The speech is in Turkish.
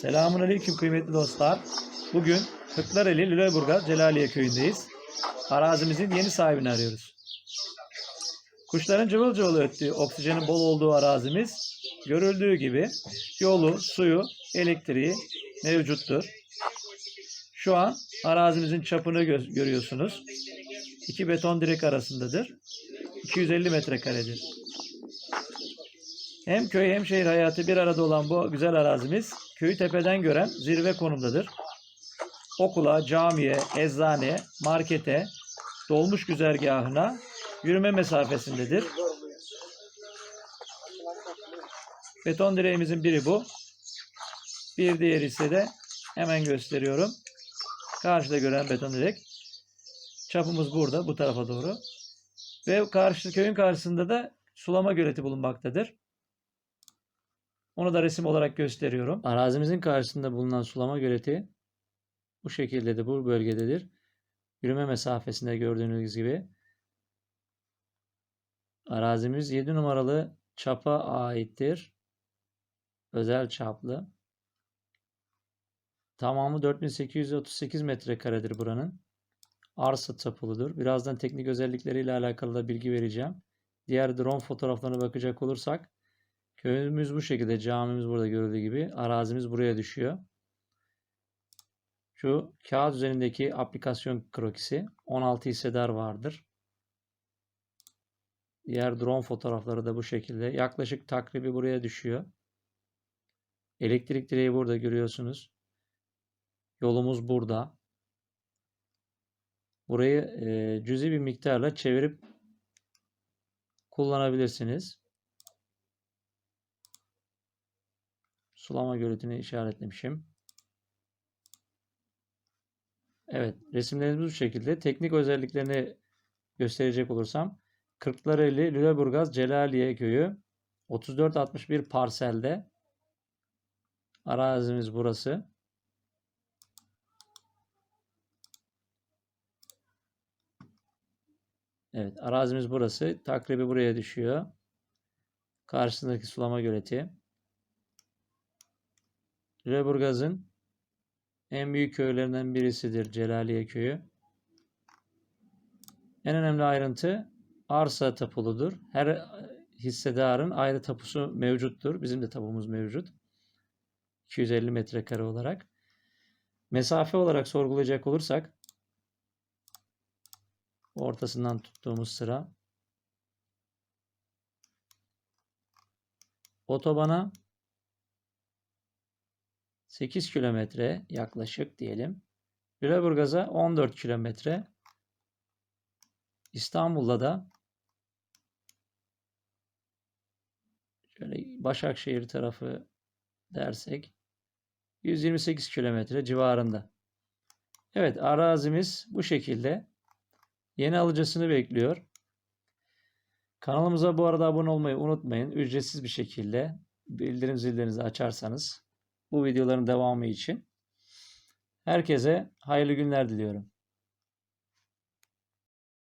Selamun Aleyküm kıymetli dostlar. Bugün Kırklareli Lüleburgaz Celaliye köyündeyiz. Arazimizin yeni sahibini arıyoruz. Kuşların cıvıl cıvıl öttüğü, oksijenin bol olduğu arazimiz görüldüğü gibi yolu, suyu, elektriği mevcuttur. Şu an arazimizin çapını gö- görüyorsunuz. İki beton direk arasındadır. 250 metrekaredir. Hem köy hem şehir hayatı bir arada olan bu güzel arazimiz köyü tepeden gören zirve konumdadır. Okula, camiye, eczane, markete, dolmuş güzergahına yürüme mesafesindedir. Beton direğimizin biri bu. Bir diğeri ise de hemen gösteriyorum. Karşıda gören beton direk. Çapımız burada bu tarafa doğru. Ve karşı köyün karşısında da sulama göleti bulunmaktadır. Onu da resim olarak gösteriyorum. Arazimizin karşısında bulunan sulama göleti bu şekildedir, bu bölgededir. Yürüme mesafesinde gördüğünüz gibi. Arazimiz 7 numaralı çapa aittir. Özel çaplı. Tamamı 4838 metrekaredir buranın. Arsa tapuludur. Birazdan teknik özellikleriyle alakalı da bilgi vereceğim. Diğer drone fotoğraflarına bakacak olursak Köyümüz bu şekilde. Camimiz burada görüldüğü gibi. Arazimiz buraya düşüyor. Şu kağıt üzerindeki aplikasyon krokisi 16 hissedar vardır. Diğer drone fotoğrafları da bu şekilde. Yaklaşık takribi buraya düşüyor. Elektrik direği burada görüyorsunuz. Yolumuz burada. Burayı e, cüzi bir miktarla çevirip kullanabilirsiniz. Sulama göletini işaretlemişim. Evet, resimlerimiz bu şekilde. Teknik özelliklerini gösterecek olursam Kırklareli Lüleburgaz Celaliye köyü 3461 parselde arazimiz burası. Evet, arazimiz burası. Takribi buraya düşüyor. Karşısındaki sulama göleti. Lüleburgaz'ın en büyük köylerinden birisidir Celaliye köyü. En önemli ayrıntı arsa tapuludur. Her hissedarın ayrı tapusu mevcuttur. Bizim de tapumuz mevcut. 250 metrekare olarak. Mesafe olarak sorgulayacak olursak ortasından tuttuğumuz sıra otobana 8 kilometre yaklaşık diyelim. Lüleburgaz'a 14 kilometre. İstanbul'da da şöyle Başakşehir tarafı dersek 128 kilometre civarında. Evet arazimiz bu şekilde. Yeni alıcısını bekliyor. Kanalımıza bu arada abone olmayı unutmayın. Ücretsiz bir şekilde bildirim zillerinizi açarsanız bu videoların devamı için. Herkese hayırlı günler diliyorum.